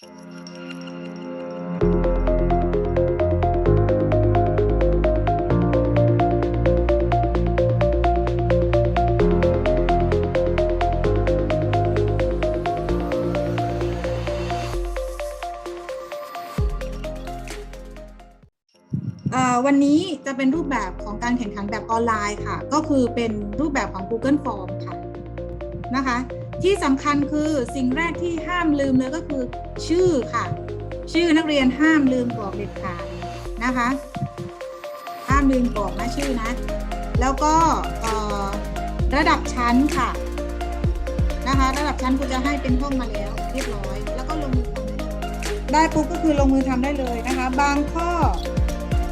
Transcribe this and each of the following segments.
วันนี้จะเป็นรูปแบบของการแข่งขันแบบออนไลน์ค่ะ ก็คือเป็นรูปแบบของ Google Form ค่ะนะคะ ที่สำคัญคือสิ่งแรกที่ห้ามลืมเลยก็คือ ชื่อค่ะ ชื่อนักเรียนห้ามลืมกรอกเด็ดขาดนะคะ ห้ามลืมกรอกนะชื่อนะ แล้วก็ระดับชั้นค่ะนะคะ ระดับชั้นกูจะให้เป็นห้องมาแล้วเรียบร้อย แล้วก็ลงมือทำได้ปุ๊บก็คือลงมือทำได้เลยนะคะ บางข้อ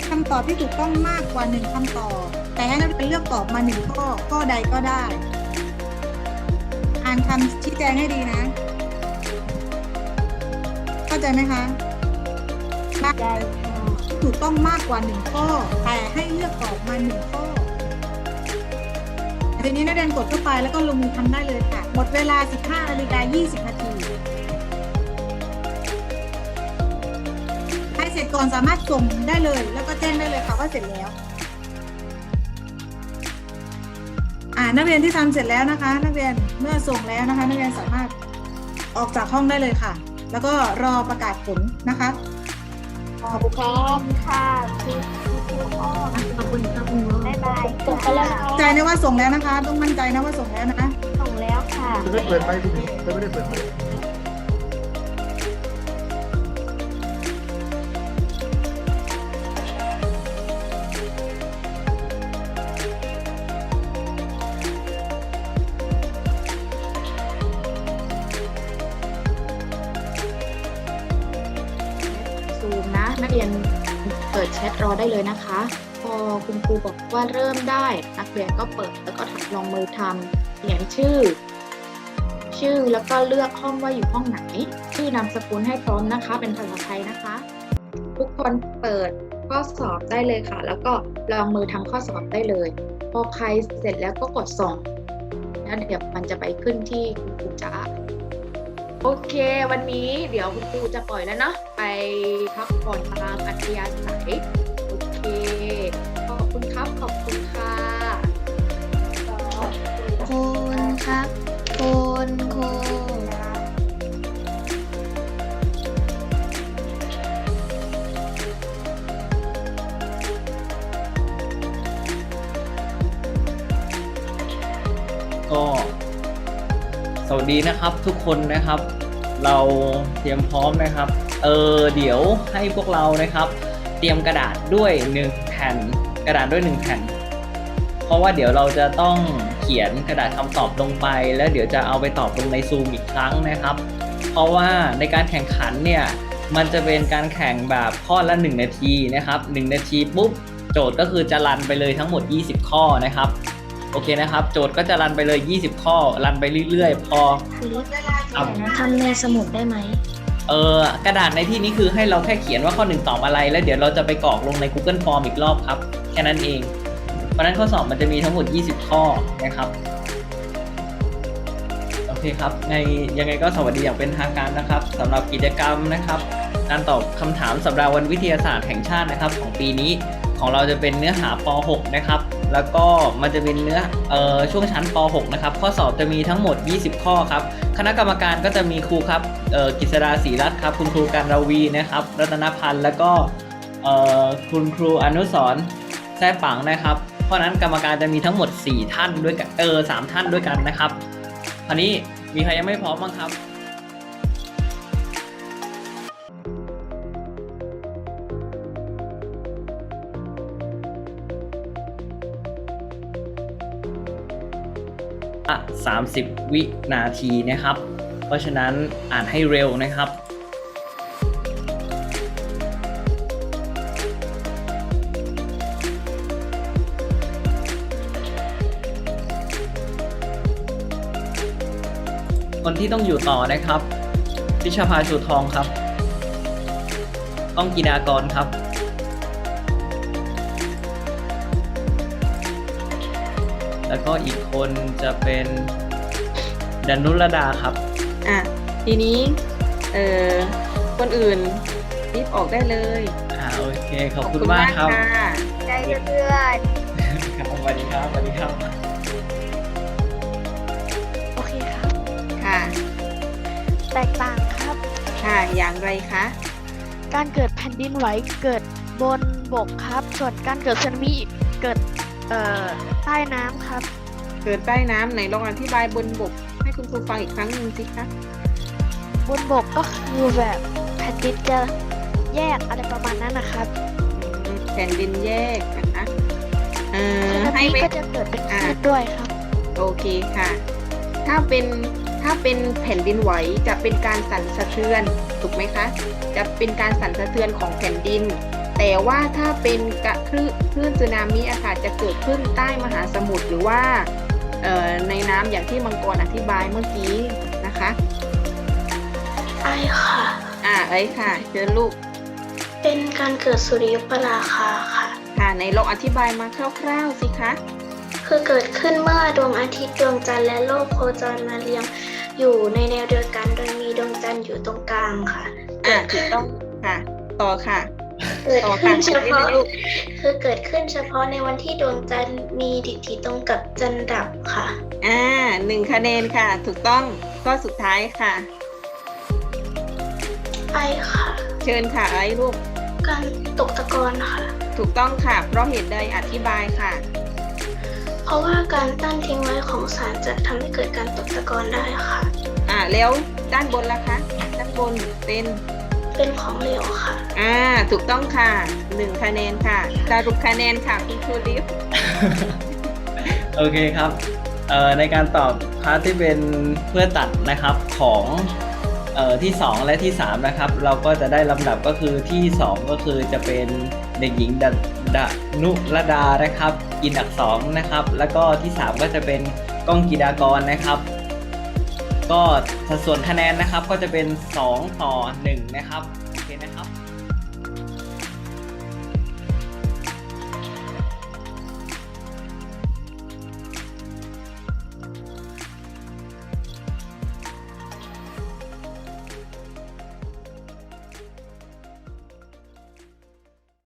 คำตอบที่ถูกต้องมากกว่าหนึ่งคำตอบ แต่ให้นักเรียนเลือกตอบมาหนึ่งข้อข้อใดก็ได้านคำชี้แจงให้ดีนะ เข้าใจไหมคะมากได้ค่ะถูกต้องมากกว่าหนึ่งข้อ แต่ให้เลือกตอบมาหนึ่งข้อทีนี้นักเรียนกดเข้าไปแล้วก็ลงมือทำได้เลยค่ะ หมดเวลา 15นาฬิกา20 นาทีให้เสร็จก่อนสามารถส่งได้เลย แล้วก็แจ้งได้เลยค่ะว่าเสร็จแล้ว อ่านักเรียนที่ทำเสร็จแล้วนะคะ นักเรียนเมื่อส่งแล้วนะคะ นักเรียนสามารถออกจากห้องได้เลยค่ะ แล้วก็รอประกาศผลนะคะขอบคุณครับค่ะคุณครูอ้อมขอบคุณครับบ๊ายบายจบไปแล้วใจนะว่าส่งแล้วนะคะ ต้องมั่นใจนะว่าส่งแล้วนะส่งแล้วค่ะจะไม่เปิดไมค์พี่หนิงจะไม่ได้เปิดไม นักเรียนเปิดแชทรอได้เลยนะคะ พอคุณครูบอกว่าเริ่มได้นักเรียนก็เปิดแล้วก็ทำลงมือทำเขียนชื่อ ชื่อแล้วก็เลือกห้องว่าอยู่ห้องไหน ชื่อนามสกุลให้พร้อมนะคะ เป็นภาษาไทยนะคะ ทุกคนเปิดข้อสอบได้เลยค่ะ แล้วก็ลองมือทำข้อสอบได้เลย พอใครเสร็จแล้วก็กดส่งแล้วเดี๋ยวมันจะไปขึ้นที่คุณครูจ้า โอเค วันนี้เดี๋ยวคุณครูจะปล่อยแล้วเนาะไปพักผ่อนตามอัธยาศัยโอเค ขอบคุณครับ ขอบคุณค่ะคุณครับคุณครูก็ สวัสดีนะครับทุกคนนะครับ เราเตรียมพร้อมนะครับ เออเดี๋ยวให้พวกเรานะครับ เตรียมกระดาษด้วยหนึ่งแผ่นกระดาษด้วยหนึ่งแผ่นเพราะว่าเดี๋ยวเราจะต้องเขียนกระดาษคำตอบลงไป แล้วเดี๋ยวจะเอาไปตอบลงในซูมอีกครั้งนะครับ เพราะว่าในการแข่งขันเนี่ยมันจะเป็นการแข่งแบบข้อละ 1 นาทีนะครับ 1 นาทีปุ๊บโจทย์ก็คือจะรันไปเลยทั้งหมด 20 ข้อนะครับ โอเคนะครับ โจทย์ก็จะรันไปเลย 20 ข้อ รันไปเรื่อยๆ พอครับทำในสมุดได้ไหม เออกระดาษในที่นี้คือให้เราแค่เขียนว่าข้อหนึ่งตอบอะไร แล้วเดี๋ยวเราจะไปกรอกลงใน Google Form อีกรอบครับ แค่นั้นเอง เพราะฉะนั้นข้อสอบมันจะมีทั้งหมด 20 ข้อนะครับโอเคครับ ในยังไงก็สวัสดีอย่างเป็นทางการนะครับสำหรับกิจกรรมนะครับ การตอบคำถามสัปดาห์วันวิทยาศาสตร์แห่งชาตินะครับ ของปีนี้ของเราจะเป็นเนื้อหาป .6 นะครับ แล้วก็มันจะเป็นเนื้อเอ่อช่วงชั้นป .6 นะครับ ข้อสอบจะมีทั้งหมด 20 ข้อครับ คณะกรรมการก็จะมีครูครับเอ่อกิษดาศรีรัตน์ครับ คุณครูการราวีนะครับ รัตนพันธ์ แล้วก็เอ่อคุณครูอนุสรแท้ปังนะครับ เพราะนั้นกรรมการจะมีทั้งหมด 4 ท่านด้วยกันเออสท่านด้วยกันนะครับคราวนี้มีใครยังไม่พร้อมบ้างครับ 30 วินาทีนะครับ เพราะฉะนั้นอ่านให้เร็วนะครับคนที่ต้องอยู่ต่อนะครับพิชภาชูทองครับ ต้องกีดากรครับ แล้วก็อีกคนจะเป็นดานุรดาครับ อะ ทีนี้ เออคนอื่นรีบออกได้เลยอ่าโอเค ขอบคุณมากครับค่ะใจเพื่อนครับสวัสดีครับสวัสดีครับ โอเคครับ ค่ะ แตกต่างครับ ค่ะอย่างไรคะการเกิดแผ่นดินไหวเกิดบนบกครับ ส่วนการเกิดสึนามิเกิด เอ่อใต้น้ำครับ เกิดใต้น้ำไหนลองอธิบายบนบก ให้คุณครูฟังอีกครั้งหนึ่งสิคะบนบกก็คือแบบแผ่นดินจะแยกอะไรประมาณนั้นนะครับ อืมแผ่นดินแยกนะคะเอ่อสึนาให้มิไป ก็จะเกิดเป็นคอ่าลื่นด้วยครับ โอเคค่ะ ถ้าเป็นถ้าเป็นแผ่นดินไหวจะเป็นการสั่นสะเทือนถูกไหมคะ จะเป็นการสั่นสะเทือนของแผ่นดิน แต่ว่าถ้าเป็นกระคลื่นคลื่นสึนามิอะค่ะจะเกิดขึ้นใต้มหาสมุทรหรือว่าเอ่อในน้ำอย่างที่มังกรอธิบายเมื่อกี้นะคะไอค่ะ อ่าเอ้ยค่ะเชิญลูก เป็นการเกิดสุริยุปราคาค่ะ ค่ะในลองอธิบายมาคร่าวๆสิคะคือเกิดขึ้นเมื่อดวงอาทิตย์ดวงจันทร์และโลกโคจรมาเรียงอยู่ในแนวเดียวกันโดยมีดวงจันทร์อยู่ตรงกลางค่ะอ่าถูกต้องค่ะ ต่อค่ะ เกิดต่อขึ้ค่ะนเฉเชิญพาะได้เลยลูกคือเกิดขึ้นเฉพาะในวันที่ดวงจันทร์มีดิถีตรงกับจันทร์ดับค่ะ อ่าหนึ่งคะแนนค่ะ ถูกต้องข้อสุดท้ายค่ะไอค่ะ เชิญค่ะไอ้ลูกการตกตะกอนค่ะ ถูกต้องค่ะ เพราะเหตุใดอธิบายค่ะ เพราะว่าการตั้นทิ้งไว้ของสารจะทำให้เกิดการตกตะกอนได้ค่ะ อ่าแล้วด้านบนล่ะคะ ด้านบนเป็น เป็นของเหลวค่ะ อ่า ถูกต้องค่ะหนึ่งคะแนนค่ะสรุปคะแนนค่ะคุณครูลิฟโอเคครับเอ่อในการตอบพาร์ทที่เป็นเพื่อตัดนะครับของเอ่อที่ 2 และที่ 3 นะครับ เราก็จะได้ลำดับก็คือที่ 2 ก็คือจะเป็นเด็กหญิงดาดานุรดานะครับ อินอักษรนะครับ แล้วก็ที่ 3 ก็จะเป็นก้องกีดากรนะครับ ก็สัดส่วนคะแนนนะครับก็จะเป็น 2 ต่อ 1 นะครับ โอเคนะครับ